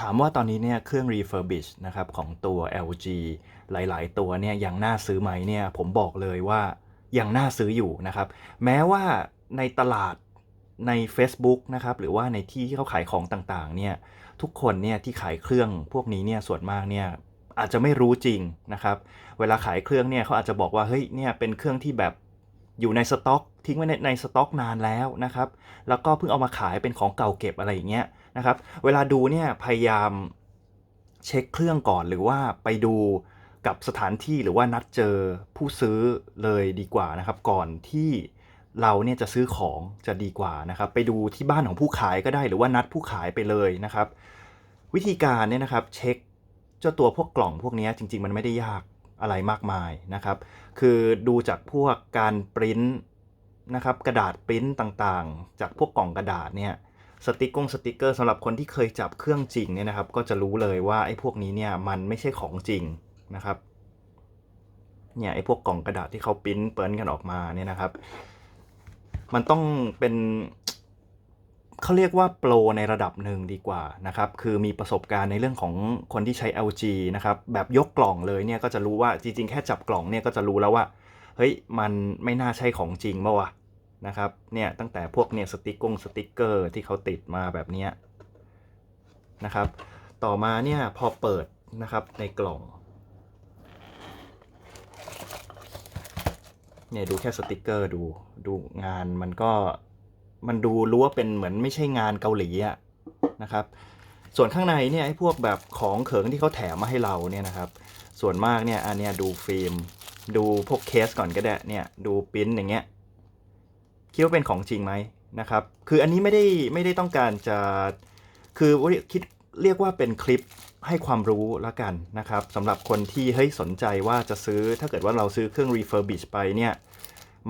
ถามว่าตอนนี้เนี่ยเครื่อง refurbish นะครับของตัว LG หลาย ๆ ตัวเนี่ยยังน่าซื้อไหมเนี่ยผมบอกเลยว่ายังน่าซื้ออยู่นะครับ แม้ว่าในตลาดใน Facebook นะครับหรือว่าในที่ที่เขาขายของต่างๆเนี่ยทุกคนเนี่ยที่ขายเครื่องพวกนี้เนี่ยส่วนมากเนี่ยอาจจะไม่รู้จริงนะครับ เวลาขายเครื่องเนี่ยเขาอาจจะบอกว่าเฮ้ยเนี่ยเป็นเครื่องที่แบบอยู่ในสต็อก ทิ้งไว้ในในสต็อกนานแล้วนะครับ แล้วก็เพิ่งเอามาขายเป็นของเก่าเก็บอะไรอย่างเงี้ย นะครับ เวลาดูเนี่ยพยายามเช็คเครื่องก่อนหรือว่าไปดูกับสถานที่หรือว่านัดเจอผู้ซื้อเลยดีกว่านะครับ ก่อนที่เราเนี่ยจะซื้อของจะดีกว่านะครับ ไปดูที่บ้านของผู้ขายก็ได้ หรือว่านัดผู้ขายไปเลยนะครับ วิธีการเนี่ยนะครับเช็คเจ้าตัวพวกกล่องพวกนี้จริง ๆ มันไม่ได้ยากอะไรมากมายนะครับ คือดูจากพวกการปริ้นนะครับกระดาษปริ้นต่างๆ จากพวกกล่องกระดาษเนี่ย สติกกงสติกเกอร์สำหรับคนที่เคยจับเครื่องจริงเนี่ยนะครับ ก็จะรู้เลยว่าไอ้พวกนี้เนี่ยมันไม่ใช่ของจริงนะครับเนี่ยไอ้พวกกล่องกระดาษที่เขาปริ้นเปิ้นกันออกมาเนี่ยนะครับ มันต้องเป็นเขาเรียกว่าโปรในระดับหนึ่งดีกว่านะครับ คือมีประสบการณ์ในเรื่องของคนที่ใช้ LG นะครับ แบบยกกล่องเลยเนี่ยก็จะรู้ว่าจริงๆ แค่จับกล่องเนี่ยก็จะรู้แล้วว่า เฮ้ย มันไม่น่าใช่ของจริงป่าวะ นะครับเนี่ยตั้งแต่พวกเนี่ยสติกงสติกเกอร์ที่เขาติดมาแบบนี้นะครับ ต่อมาเนี่ยพอเปิดนะครับในกล่องเนี่ยดูแค่สติกเกอร์ดูดูงานมันก็มันดูรู้ว่าเป็นเหมือนไม่ใช่งานเกาหลีอะนะครับ ส่วนข้างในเนี่ยไอ้พวกแบบของเขิงที่เขาแถมมาให้เราเนี่ยนะครับ ส่วนมากเนี่ยอันเนี้ยดูฟิล์มดูพวกเคสก่อนก็ได้เนี่ยดูปิ้นอย่างเงี้ย คิดว่าเป็นของจริงไหมนะครับ คืออันนี้ไม่ได้ไม่ได้ต้องการจะ คือคิดเรียกว่าเป็นคลิปให้ความรู้แล้วกันนะครับสำหรับคนที่เฮ้ยสนใจว่าจะซื้อถ้าเกิดว่าเราซื้อเครื่อง refurbish ไปเนี่ย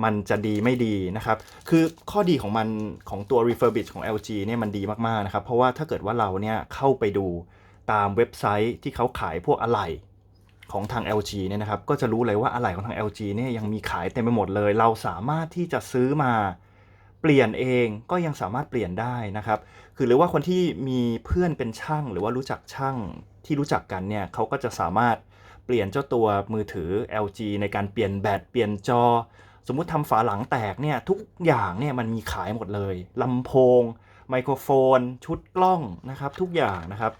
มันจะดีไม่ดีนะครับ คือข้อดีของมันของตัว refurbish ของ LG เนี่ยมันดีมากๆนะครับ เพราะว่าถ้าเกิดว่าเราเนี่ยเข้าไปดูตามเว็บไซต์ที่เขาขายพวกอะไหล่ ของทาง LG เนี่ยนะครับ ก็จะรู้เลยว่าอะไหล่ของทาง LG เนี่ยยังมีขายเต็มไปหมดเลย เราสามารถที่จะซื้อมาเปลี่ยนเองก็ยังสามารถเปลี่ยนได้นะครับ คือหรือว่าคนที่มีเพื่อนเป็นช่างหรือว่ารู้จักช่างที่รู้จักกันเนี่ยเขาก็จะสามารถเปลี่ยนเจ้าตัวมือถือ LG ในการเปลี่ยนแบตเปลี่ยนจอ สมมุติทำฝาหลังแตกเนี่ยทุกอย่างเนี่ยมันมีขายหมดเลยลำโพง ไมโครโฟน ชุดกล้องนะครับ ทุกอย่างนะครับ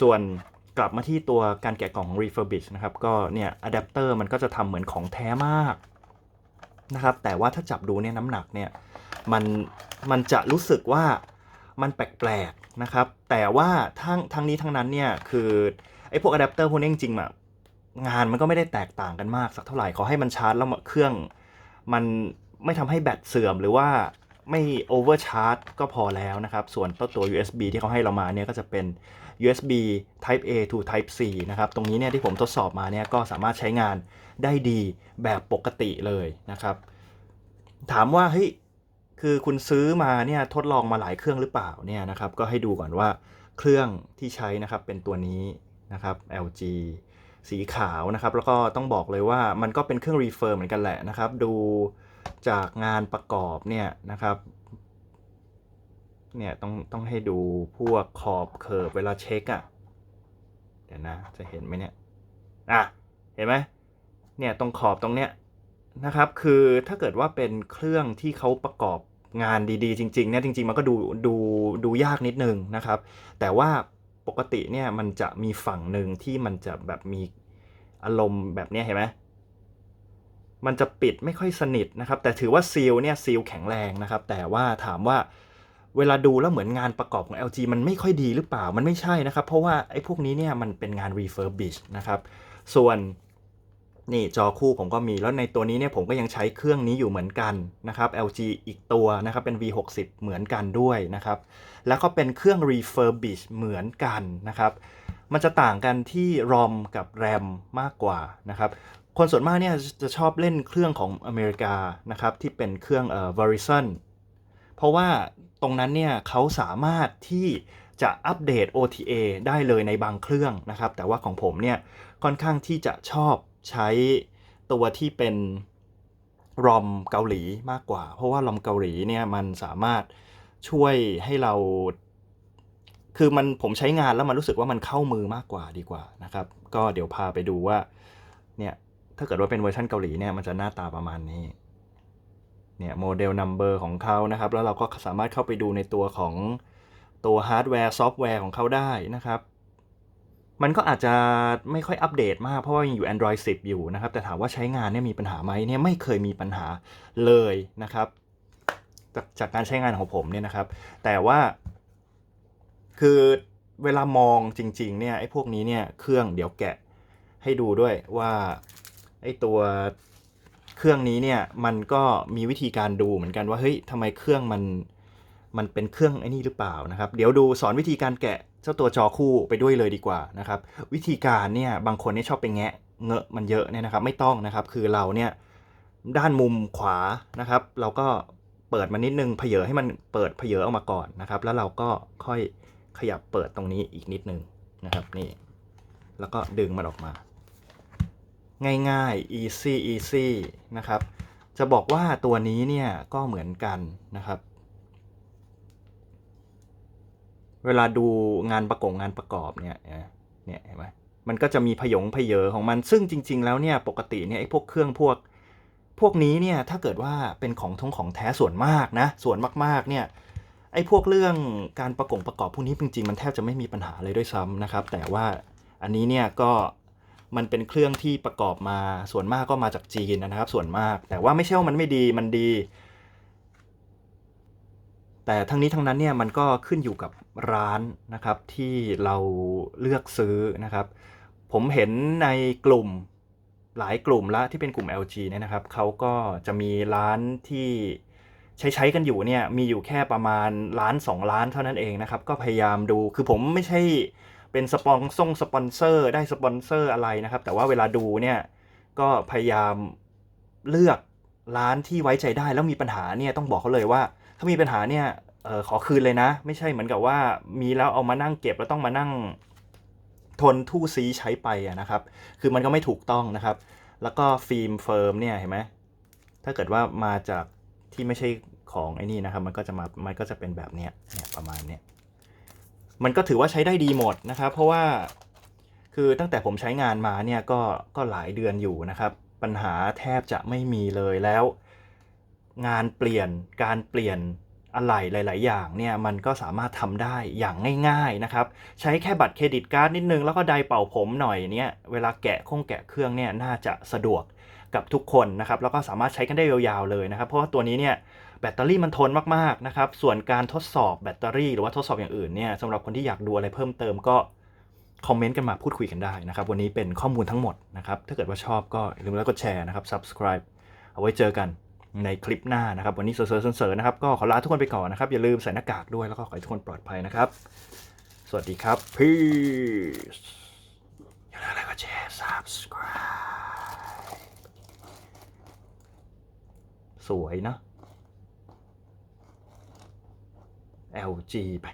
ส่วน กลับมาที่ตัวการแกะกล่อง refurbish นะครับ ก็เนี่ยอะแดปเตอร์มันก็จะทำเหมือนของแท้มากนะครับ แต่ว่าถ้าจับดูเนี่ยน้ำหนักเนี่ยมันมันจะรู้สึกว่ามันแปลกๆนะครับ แต่ว่าทั้งทั้งนี้ทั้งนั้นเนี่ยคือไอ้พวกอะแดปเตอร์พวกนี้จริงๆอะงานมันก็ไม่ได้แตกต่างกันมากสักเท่าไหร่ขอให้มันชาร์จแล้วเครื่อง มันไม่ทำให้แบตเสื่อมหรือว่า ไม่โอเวอร์ชาร์จก็พอแล้วนะครับ ส่วนตัว USB ที่เขาให้เรามาเนี่ยก็จะเป็น USB Type A to Type C นะครับ ตรงนี้เนี่ยที่ผมทดสอบมาเนี่ยก็สามารถใช้งานได้ดีแบบปกติเลยนะครับ ถามว่าเฮ้ยคือคุณซื้อมาเนี่ยทดลองมาหลายเครื่องหรือเปล่าเนี่ยนะครับก็ให้ดูก่อนว่าเครื่องที่ใช้นะครับเป็นตัวนี้นะครับ LG สีขาวนะครับ แล้วก็ต้องบอกเลยว่ามันก็เป็นเครื่องรีเฟอร์เหมือนกันแหละนะครับ ดู จากงานประกอบเนี่ยนะครับเนี่ยต้องต้องให้ดูพวกขอบเคิร์ฟเวลาเช็คอะ่ะเดี๋ยวนะจะเห็นไหมเนี่ยอะเห็นไหมเนี่ยตรงขอบตรงเนี้ยนะครับคือถ้าเกิดว่าเป็นเครื่องที่เขาประกอบงานดีๆ จริงๆเนี่ยจริง ๆ มันก็ดูดูดูยากนิดนึงนะครับ แต่ว่าปกติเนี่ยมันจะมีฝั่งหนึ่งที่มันจะแบบมีอารมณ์แบบเนี้ยเห็นไหม มันจะปิดไม่ค่อยสนิทนะครับ แต่ถือว่าซีลเนี่ยซีลแข็งแรงนะครับ แต่ว่าถามว่าเวลาดูแล้วเหมือนงานประกอบของ LG มันไม่ค่อยดีหรือเปล่า มันไม่ใช่นะครับ เพราะว่าไอ้พวกนี้เนี่ยมันเป็นงาน refurbish นะครับ ส่วนนี่จอคู่ผมก็มี แล้วในตัวนี้เนี่ยผมก็ยังใช้เครื่องนี้อยู่เหมือนกันนะครับ LG อีกตัวนะครับเป็น V60 เหมือนกันด้วยนะครับ แล้วก็เป็นเครื่อง refurbish เหมือนกันนะครับ มันจะต่างกันที่ ROM กับ RAM มากกว่านะครับ คนส่วนมากเนี่ยจะชอบเล่นเครื่องของอเมริกานะครับที่เป็นเครื่องเอ่อ Verizon เพราะว่าตรงนั้นเนี่ยเขาสามารถที่จะอัปเดต OTA ได้เลยในบางเครื่องนะครับ แต่ว่าของผมเนี่ยค่อนข้างที่จะชอบใช้ตัวที่เป็น ROM เกาหลีมากกว่า เพราะว่า ROM เกาหลีเนี่ยมันสามารถช่วยให้เรา คือมันผมใช้งานแล้วมันรู้สึกว่ามันเข้ามือมากกว่าดีกว่านะครับ ก็เดี๋ยวพาไปดูว่าเนี่ย ถ้าเกิดว่าเป็นเวอร์ชันเกาหลีเนี่ยมันจะหน้าตาประมาณนี้เนี่ยโมเดลนัมเบอร์ของเขานะครับ แล้วเราก็สามารถเข้าไปดูในตัวของตัวฮาร์ดแวร์ซอฟต์แวร์ของเขาได้นะครับ มันก็อาจจะไม่ค่อยอัปเดตมาก เพราะว่ายังอยู่ Android 10 อยู่นะครับ แต่ถามว่าใช้งานเนี่ยมีปัญหาไหมเนี่ยไม่เคยมีปัญหาเลยนะครับ จากจากการใช้งานของผมเนี่ยนะครับ แต่ว่าคือเวลามองจริง ๆ เนี่ยไอ้พวกนี้เนี่ยเครื่องเดี๋ยวแกะให้ดูด้วยว่า ไอตัวเครื่องนี้เนี่ยมันก็มีวิธีการดูเหมือนกันว่าเฮ้ยทำไมเครื่องมันมันเป็นเครื่องไอ้นี่หรือเปล่านะครับเดี๋ยวดูสอนวิธีการแกะเจ้าตัวจอคู่ไปด้วยเลยดีกว่านะครับวิธีการเนี่ยบางคนเนี่ยชอบไปแงะเงอะมันเยอะเนี่ยนะครับไม่ต้องนะครับคือเราเนี่ยด้านมุมขวานะครับ เราก็เปิดมานิดนึงเพเยอให้มันเปิดเพเยอออกมาก่อนนะครับ แล้วเราก็ค่อยขยับเปิดตรงนี้อีกนิดนึงนะครับนี่แล้วก็ดึงมันออกมา ง่ายๆ easy easy นะครับ จะบอกว่าตัวนี้เนี่ยก็เหมือนกันนะครับ เวลาดูงานประกงงานประกอบเนี่ยเนี่ยเห็นไหมมันก็จะมีพยงพเยอของมันซึ่งจริง ๆ แล้วเนี่ยปกติเนี่ยไอ้พวกเครื่องพวกพวกนี้เนี่ยถ้าเกิดว่าเป็นของทงของแท้ส่วนมากนะส่วนมากๆเนี่ยไอ้พวกเรื่องการประกงประกอบพวกนี้จริงๆ มันแทบจะไม่มีปัญหาเลยด้วยซ้ำนะครับ แต่ว่าอันนี้เนี่ยก็ มันเป็นเครื่องที่ประกอบมาส่วนมากก็มาจากจีนนะครับ ส่วนมาก แต่ว่าไม่ใช่ว่ามันไม่ดีมันดี แต่ทั้งนี้ทั้งนั้นเนี่ยมันก็ขึ้นอยู่กับร้านนะครับที่เราเลือกซื้อนะครับ ผมเห็นในกลุ่มหลายกลุ่มละที่เป็นกลุ่ม LG เนี่ยนะครับเขาก็จะมีร้านที่ใช้ใช้กันอยู่เนี่ยมีอยู่แค่ประมาณล้าน 2 ล้านเท่านั้นเองนะครับ ก็พยายามดูคือผมไม่ใช่ เป็นสปอนซ่งสปอนเซอร์ได้สปอนเซอร์อะไรนะครับ แต่ว่าเวลาดูเนี่ยก็พยายามเลือกร้านที่ไว้ใจได้แล้วมีปัญหาเนี่ยต้องบอกเขาเลยว่า ถ้ามีปัญหาเนี่ยออขอคืนเลยนะ ไม่ใช่เหมือนกับว่ามีแล้วเอามานั่งเก็บแล้วต้องมานั่งทนทู่ซีใช้ไปะนะครับ คือมันก็ไม่ถูกต้องนะครับ แล้วก็ฟิล์มเฟิร์มเนี่ยเห็นไหมถ้าเกิดว่ามาจากที่ไม่ใช่ของไอ้นี่นะครับ มันก็จะมามันก็จะเป็นแบบเนี้ยเนี่ยประมาณเนี้ย มันก็ถือว่าใช้ได้ดีหมดนะครับ เพราะว่าคือตั้งแต่ผมใช้งานมาเนี่ยก็ก็หลายเดือนอยู่นะครับ ปัญหาแทบจะไม่มีเลยแล้ว งานเปลี่ยนการเปลี่ยนอะไรหลาย ๆ อย่างเนี่ยมันก็สามารถทำได้อย่างง่าย ๆ นะครับ ใช้แค่บัตรเครดิตการ์ดนิดนึง แล้วก็ไดเป่าผมหน่อยเนี่ยเวลาแกะคงแกะเครื่องเนี่ยน่าจะสะดวกกับทุกคนนะครับ แล้วก็สามารถใช้กันได้ยาว ๆ เลยนะครับ เพราะว่าตัวนี้เนี่ย แบตเตอรี่มันทนมากๆนะครับส่วนการทดสอบแบตเตอรี่หรือว่าทดสอบอย่างอื่นเนี่ยสำหรับคนที่อยากดูอะไรเพิ่มเติมก็คอมเมนต์กันมาพูดคุยกันได้นะครับ วันนี้เป็นข้อมูลทั้งหมดนะครับ ถ้าเกิดว่าชอบก็อย่าลืมแล้วก็แชร์นะครับ subscribe เอาไว้เจอกันในคลิปหน้านะครับ วันนี้เซอร์เซอร์เซอร์นะครับ ก็ขอลาทุกคนไปก่อนนะครับ อย่าลืมใส่หน้ากากด้วยแล้วก็ขอให้ทุกคนปลอดภัยนะครับ สวัสดีครับ peace อย่าลืมแล้วก็แชร์ subscribe สวยเนะ LG ไป